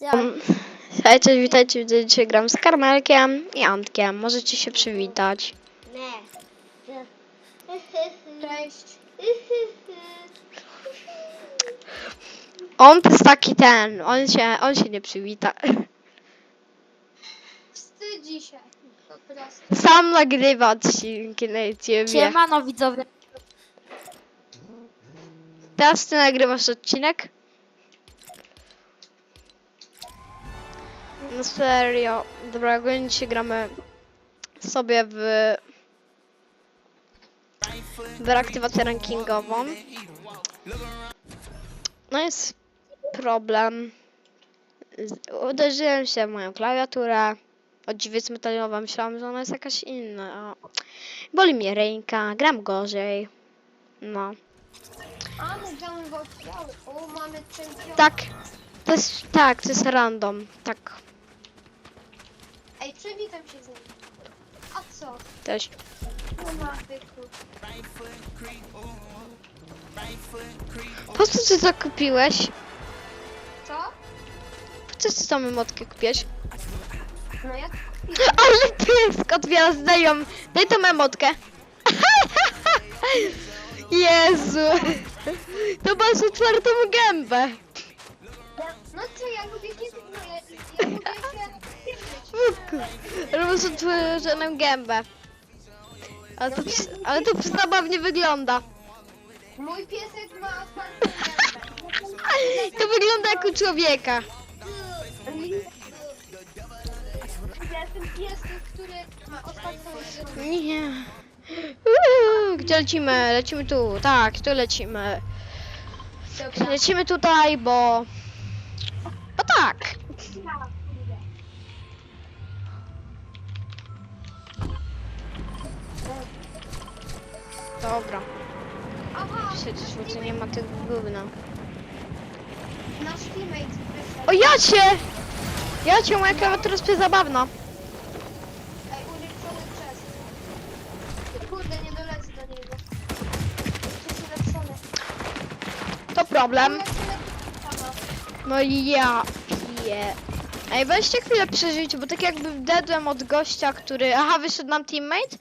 Ja, Hej, cześć, witajcie, widzę, dzisiaj gram z Karmelkiem i Antkiem. Możecie się przywitać. nie. Cześć. On to jest taki ten, on się, on się nie przywita. Wstydzi się. Po prostu. Sam nagrywa odcinki na YouTubie. Siemano widzowie. Teraz ty nagrywasz odcinek? No serio. Dobra, ogólnie dzisiaj gramy sobie w... w reaktywację rankingową. No jest problem. Uderzyłem się w moją klawiaturę. O dźwięk metalowa myślałam, że ona jest jakaś inna. Boli mnie ręka, gram gorzej. No. A, my gramy w oddziały. O, mamy czempiona. Tak. To jest, tak, to jest random. Tak, Ej, przywitam się z nim. A co? ma byku. Po co ty to kupiłeś? Co? Po co ty tą emotkę kupiłeś? No ja Ale pysk otwiera znają. Daj tą emotkę. Jezu. To masz otwartą gębę. No co, ja lubię nie no, ja, ja lubię się masz otworzoną gębę. Ale to, ps- ale to zabawnie wygląda. Mój piesek ma otwartą gębę. To wygląda jak u człowieka. Ja jestem piesek, który ma otwartą gębę. Nie. Uuu, Gdzie lecimy? Lecimy tu. Tak, tu lecimy. Dobra. Lecimy tutaj, bo... Bo tak. Dobra. Aha, Przecież tu nie ma tych gówna. nasz teammate wyszedł. O ja cię! Ja cię, moja klawiatura jest zabawna. Ej, ulepszony przez. Kurde, nie dolecę do niego. Jest ulepszony. To problem. No i ja piję. Ej, weźcie chwilę przeżyć, bo tak jakby dedłem od gościa, który... Aha, wyszedł nam teammate?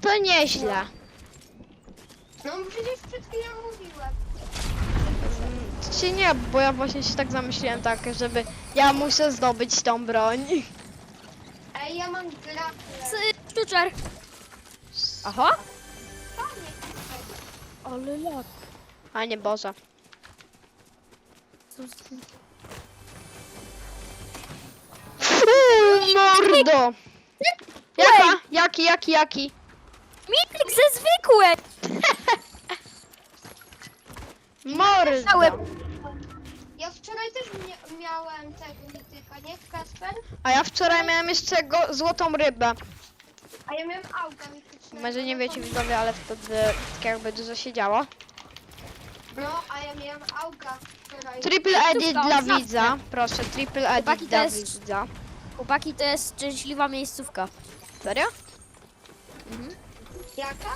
To nieźle. No przecież przed chwilą mówiłem. Czy nie, bo ja właśnie się tak zamyśliłem tak, żeby ja muszę zdobyć tą broń. Ej, ja mam grapple. Szczuczer. Aha. Ale lat. A nie Boże. Fuuu, mordo! Jaka? Jaki, jaki, jaki? Mityk ze zwykłej. Mordo! Ja wczoraj też mia- miałem tego mityka, nie? Kasper? A ja wczoraj miałem jeszcze go, złotą rybę. A ja miałem auga mitycznego. Może nie wiecie widzowie, ale wtedy tak jakby dużo się działo. No, a ja miałem auga wczoraj. Triple edit dla widza. Proszę, triple edit Chłopaki, to dla jest- widza. Chłopaki, to jest szczęśliwa miejscówka. Serio? Jaka?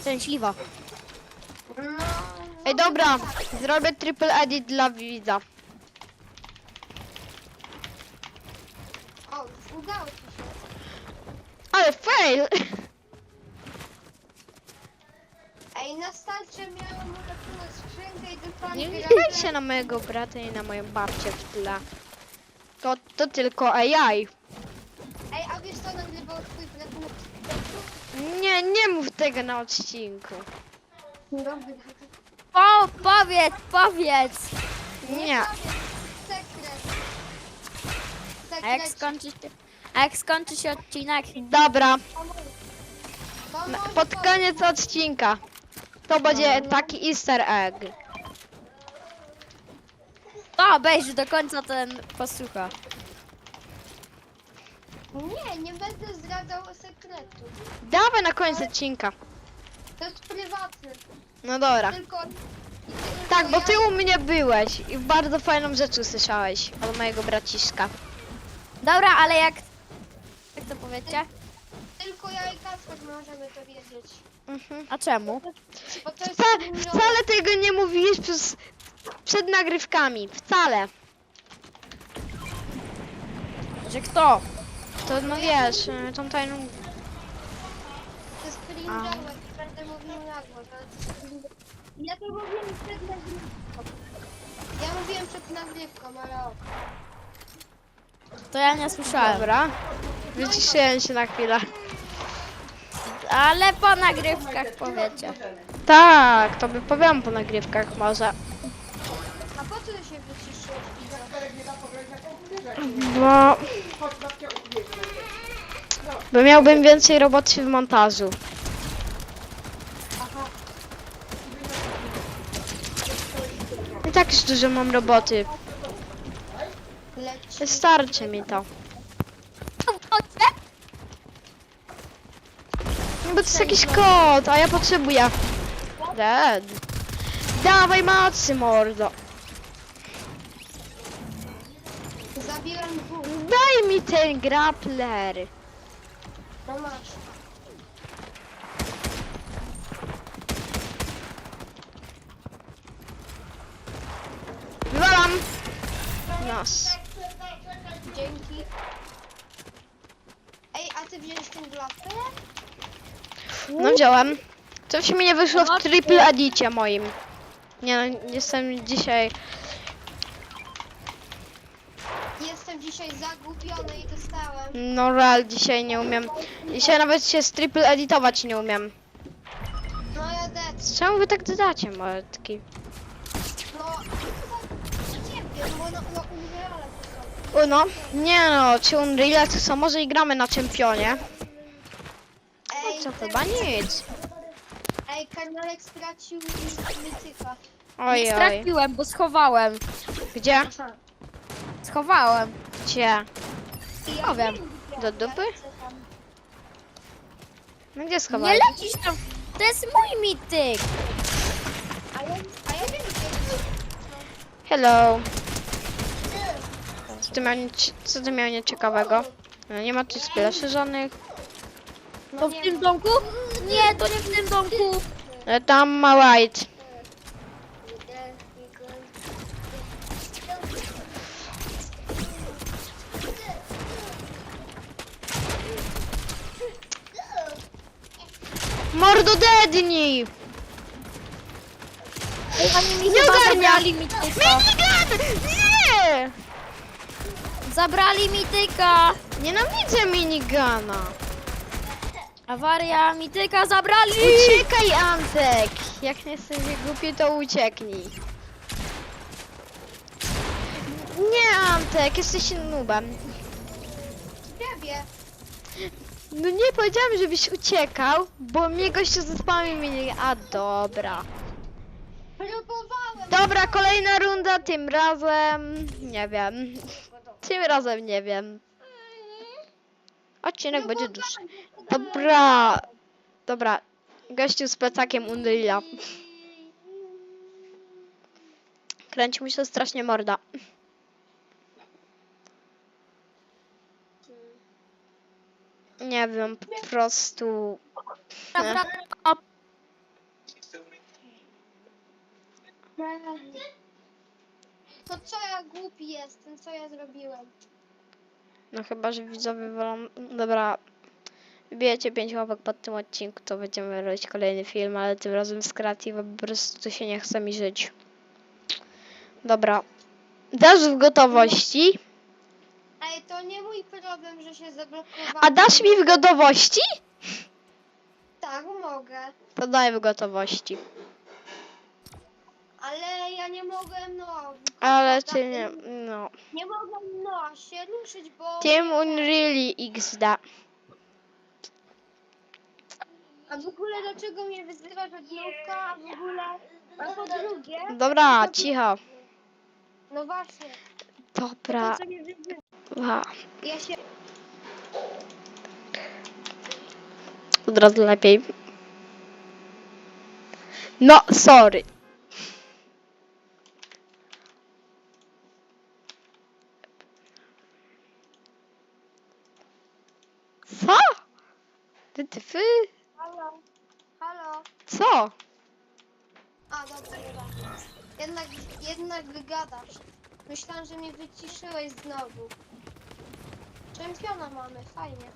Szczęśliwa. No... Ej, dobra, zrobię triple edit dla widza. O, udało ci się. Ale fail! Ej, na starcie miałem ulepszoną skrzynkę i dokładnie... Nie grałem- wnikajcie na mojego brata i na moją babcię w tle. To, to tylko AI. Ej, a wiesz co nagrywał twój brat na? Nie, nie mów tego na odcinku. Dobra. O, powiedz, powiedz. Nie. Sekret. A jak skończy się, a jak skończy się odcinek? Dobra, może pod koniec odcinka. To będzie taki easter egg. To obejrzy do końca ten posłucha. Nie, nie będę zdradzał sekretu. Dawaj na koniec odcinka. To jest prywatne. No dobra. Tylko... Tak, bo ty u mnie byłeś i bardzo fajną rzecz usłyszałeś od mojego braciszka. Dobra, ale jak... Jak to powiecie? Tylko ja i Kasper możemy to wiedzieć. Mhm. A czemu? Bo to jest Wca, wcale tego nie mówiłeś przez, przed nagrywkami. Wcale. Że kto? To no wiesz, y, tą tajną... To jest cringe'owe, będę mówił na głos, ale to jest cringe'owe. Ja to mówiłem przed nagrywką. Ja mówiłem przed nagrywką, ale o. To ja nie słyszałem. Dobra. Wyciszyłem się na chwilę. Ale po nagrywkach powiecie. Tak, to by powiem po nagrywkach może. A po co ty się wyciszyłeś? Bo... Bo miałbym więcej roboty w montażu. I tak już dużo mam roboty. Leci. Starczy mi to. Bo to jest jakiś kod, a ja potrzebuję. Dead. Dawaj macy, mordo. Zabieram dwóch. Daj mi ten grappler. No masz. Wywalam. Nas. Dzięki. Ej, a ty wziąłeś ten glapę? No wziąłem. Coś mi nie wyszło w triple edicie moim. Nie no, jestem dzisiaj... Jestem dzisiaj zagubiony i dostałem. No real, dzisiaj nie umiem. Dzisiaj nawet się z triple editować nie umiem. No ja dead. Czemu wy tak dodacie, mordki? No, ciebie, bo no, no to są. Uno? Nie no, czy Unreal to co? Może i gramy na czempionie? No Co chyba nic. Ej, Karnolek stracił mytyka. Nie Oj, oj. straciłem, bo schowałem. Gdzie? Aha. Schowałem. Gdzie? I Nie wiem. gdzie Do dupy? ja chcę tam. No gdzie Nie schowałeś? lecisz tam. To jest mój mityk. A ja, a ja wiem gdzie Hello. Co ty miał, nic- co ty miał nieciekawego? No, nie ma tu spleszy żadnych. To w tym domku? Nie, to nie w tym domku. E, Tam ma white. Mordo dedni! Oni mi Nie chyba zabrali mityka. Minigun! Nie! Zabrali mityka. Nienawidzę minigana. Awaria, mityka zabrali. Uciekaj Antek! Jak nie jesteś głupi, to ucieknij. Nie Antek, jesteś nubem. Ciebie. No nie powiedziałem, żebyś uciekał, bo mnie gościu zespamił mini... A dobra. Próbowałem. Dobra, kolejna runda, tym razem... Nie wiem. Tym razem nie wiem. Odcinek będzie dłuższy. Dobra. Dobra. Gościu z plecakiem Unreal'a. Kręci mi się strasznie morda. Nie wiem, po prostu... To co ja głupi jestem, co ja zrobiłem? No chyba, że widzowie wolą... Dobra. Wbijecie 5 łapek pod tym odcinku, to będziemy robić kolejny film, ale tym razem z bo po prostu tu się nie chce mi żyć. Dobra. Dasz w gotowości? Ej, to nie mój problem, że się zablokowałem. A dasz mi w gotowości? Tak, mogę. To daj w gotowości. Ale ja nie mogłem, no... Ale ty nie... No. Nie mogłem, no, się ruszyć, bo... Team Unreal XD. A w ogóle dlaczego mnie wyzywasz od nówka, a w ogóle... A po drugie... Dobra, cicho. No właśnie, Dobra. po co mnie wyzywasz? Wa. Ja się... Od razu lepiej. No, sorry. Co? Ty, ty, fy? Halo? Halo? Co? A, dobra, dobra. Jednak, jednak gadasz. Myślałam, że mnie wyciszyłeś znowu. Czempiona mamy, fajnie.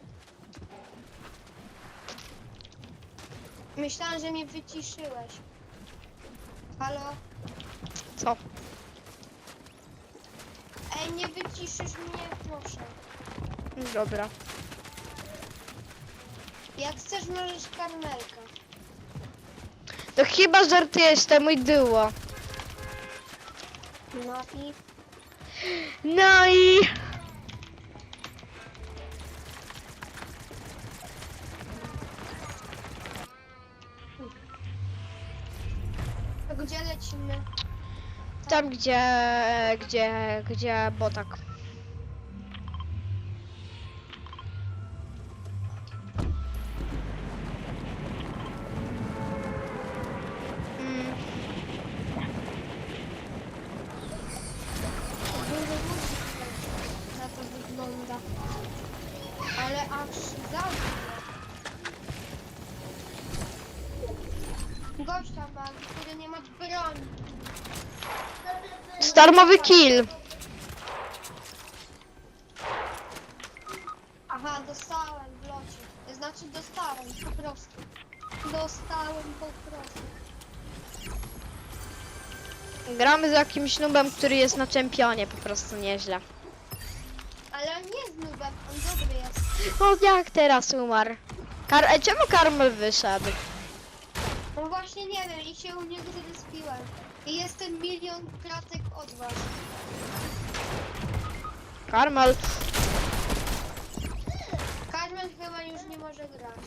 Myślałam, że mnie wyciszyłeś. Halo? Co? Ej, nie wyciszysz mnie, proszę. Dobra. Jak chcesz, możesz karmelka. To chyba żartujesz, to mój duo. No i No i... gdzie lecimy? Tam gdzie, gdzie, gdzie botak. Starmowy kill. Aha, dostałem w locie. Znaczy dostałem, po prostu. Dostałem po prostu. Gramy z jakimś nubem, który jest na czempionie, po prostu nieźle. Ale on nie jest nubem, on dobry jest. O, jak teraz umarł? Kar e, czemu Karmel wyszedł? No właśnie nie wiem i się u niego zrespiłem. I jestem milion kratek Karmel. Carmen chyba już nie może grać.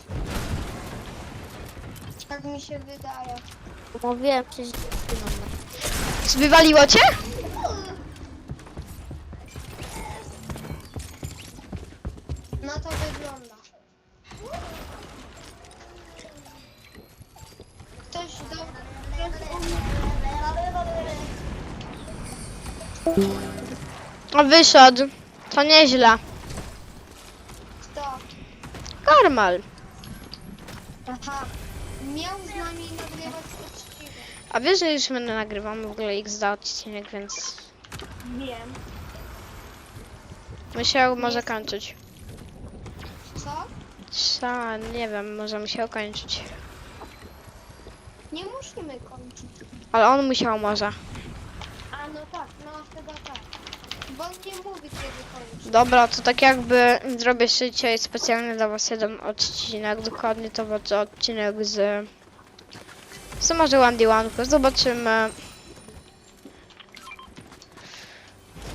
Tak mi się wydaje. Mówiłem przecież. Wywaliło cię? Wyszedł. To nieźle. Kto? Karmel. Aha. Miał z nami nagrywać uczciwie. A wiesz, że już my nagrywamy w ogóle X odcinek, więc Wiem. musiał może kończyć. Co? Trza, nie wiem, może musiał kończyć. Nie musimy kończyć. Ale on musiał może. A no tak, no chyba tak. Bo on nie mówi kiedy kończy. Dobra, to tak jakby zrobię dzisiaj specjalny dla was jeden odcinek, dokładnie to będzie odcinek z... Co może Wandy Wanku, zobaczymy.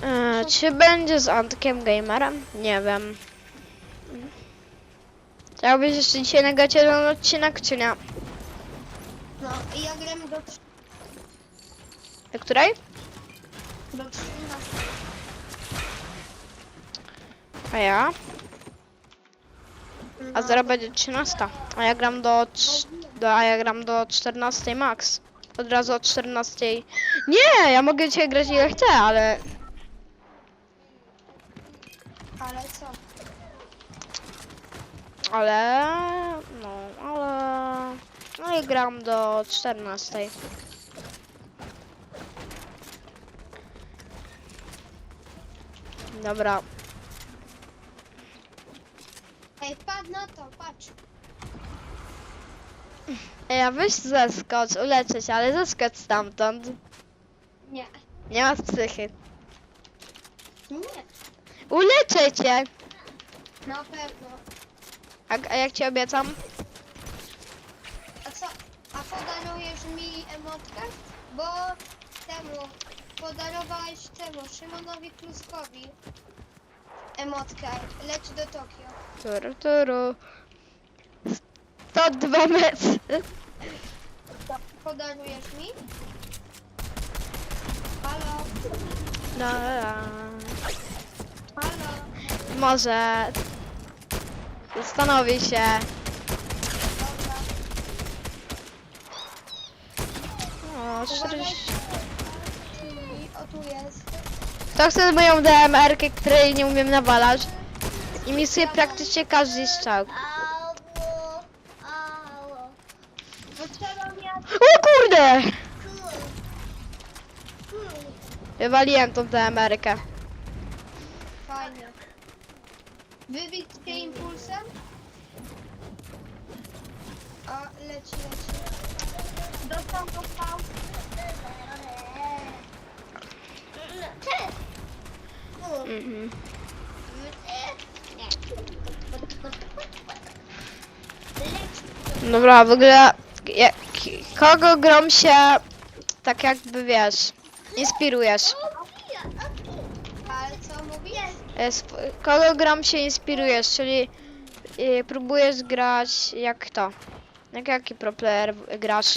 E, czy będzie z Antkiem Gamerem? Nie wiem. Chciałbyś jeszcze dzisiaj nagrać jeden odcinek, czy nie? No i ja gram do, Do której? do 13. A ja? A zaraz będzie 13. A ja gram do, do a ja gram do 14 max. Od razu od 14. Nie, ja mogę dzisiaj grać ile chcę, ale Ale co? ale no, ale no i gram do 14. Dobra, Ej, patrz na to, patrz. ja weź zeskocz, uleczę cię, ale zeskocz stamtąd. Nie. Nie masz psychy. Nie. Uleczę cię! Na pewno. A, a jak ci obiecam? A co? A podarujesz mi emotkę? Bo temu podarowałeś temu Szymonowi Kluskowi emotkę. Leć do Tokio. Turu, turu. 102 metry. Podarujesz mi? Halo? Dobra. Halo? Może. Zastanowię się. Dobra. O, 40. I o tu jest. Kto chce moją DMR-kę, której nie umiem nawalać? I misuje praktycznie każdy strzał. O kurde! Wywaliłem tą Amerykę. Fajnie. Wybić cię impulsem? A, leci, leci. Dostał, dostał. Mhm. Dobra, w ogóle jak, kogo grom się tak jakby wiesz, inspirujesz? Ale co mówisz? Kogo gram się inspirujesz, czyli y, próbujesz grać jak to? Jak jaki pro player grasz?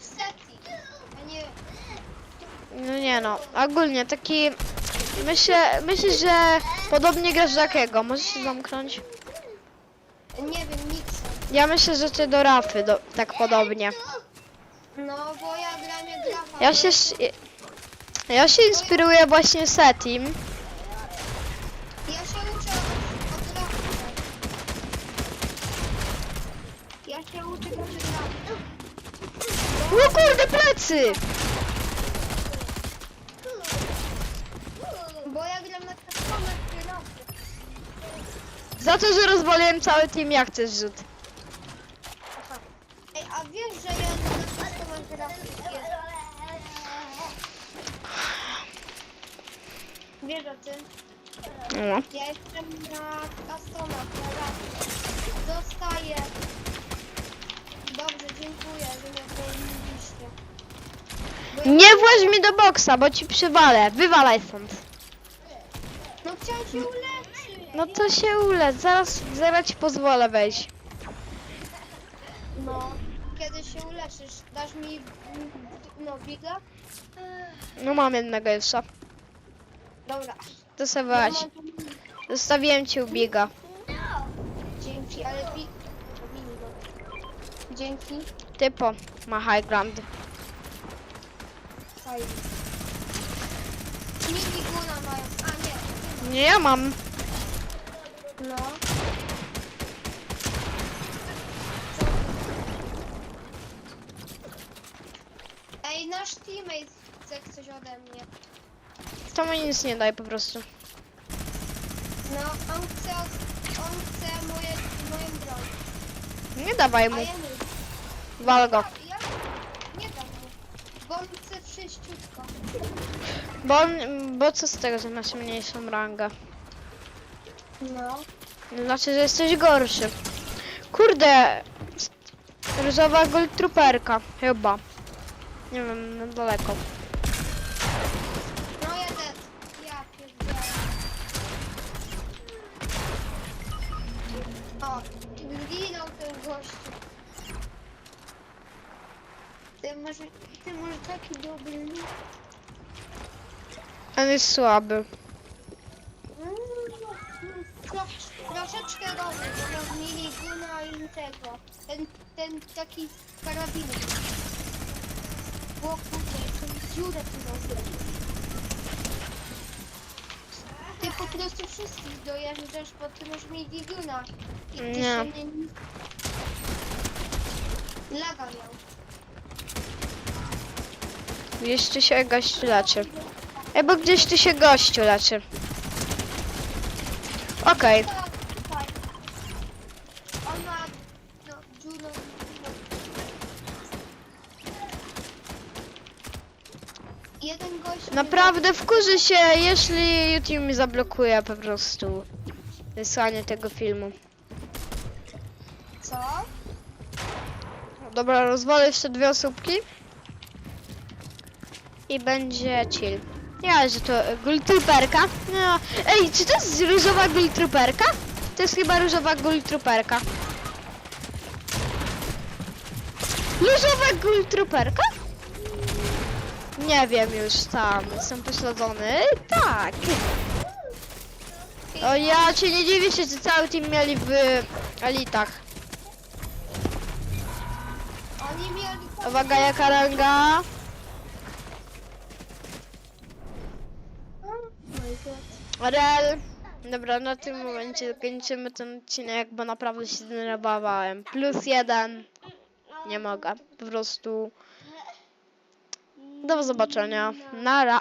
Seti. A nie... No nie no, ogólnie taki myślę, myślę, że podobnie grasz do jakiego? Możesz się zamknąć? Nie wiem, nic. Ja myślę, że ty do Rafy, do, tak podobnie. No, bo ja gram jak grafa. Ja się, sz- ja się inspiruję właśnie Setim. Ja się uczę od, od grafy. Ja się uczę grać od grafy. O kurde, plecy! Bo ja gram na customach grafy. Za to, że rozwaliłem cały team, jak chcesz rzut. Ej, a wiesz, że ja na grafy jest? Wiesz o tym? No. Ja jestem na customach, na grafy. Dostaję. Dobrze, dziękuję, że mnie ja- Nie właź mi do boksa, bo ci przywalę. Wywalaj stąd. No chciałem się uleczyć. No to się ulec, zaraz, zaraz ci pozwolę wejść. No, kiedy się uleczysz, dasz mi mm, no biga? No mam jednego jeszcze. Dobra. To sobie Ja weź. mam tu mini. Zostawiłem ci u biga. Dzięki, ale big. mini, dobra. Dzięki. Typo ma high ground. Fajnie. Mini guna mają. A nie. Nie, ja mam. No. Ej, nasz teammate chce coś ode mnie. To mi nic nie daj po prostu. No, on chce, od- on chce moje, moją broń. Nie dawaj A mu. ja nie. Wal go. Ja nie dam mu. Bo on chce wszyściutko. Bo, on, bo co z tego, że masz mniejszą rangę? No. No Znaczy, że jesteś gorszy. Kurde. Różowa gold trooperka. Chyba. Nie wiem, na daleko. No ja też. Ja pierdzielę. O, zginął ten gościu. Ty masz, ty masz taki dobry. On jest słaby. Mm, tro, troszeczkę gorzej, bo masz miniguna i tego. Ten, ten taki karabin. O kurde, tą dziurę tu robię. Ty po prostu wszystkich dojeżdżasz, bo ty masz miniguna. I ty Nie. się nie... Laga miał. Gdzieś tu się gościu leczy. Ej, bo gdzieś tu się gościu leczy. Okej. Tak, tutaj. On ma... No, dziurę... Jeden gość... Naprawdę wkurzy się, jeśli YouTube mi zablokuje po prostu wysłanie tego filmu. Co? Dobra, rozwalę jeszcze dwie osóbki. I będzie chill. Ja, że to gultruperka. No. Ej, czy to jest różowa gultruperka? To jest chyba różowa gultruperka. Różowa gultruperka? Nie wiem już tam, jestem pośledzony. Tak. O ja cię nie dziwię się, że cały team mieli w elitach. Oni mieli... Uwaga, jaka ranga? Rel. Dobra, na tym momencie kończymy ten odcinek, bo naprawdę się zdenerwowałem. Plus jeden. Nie mogę. Po prostu. Do zobaczenia. Nara.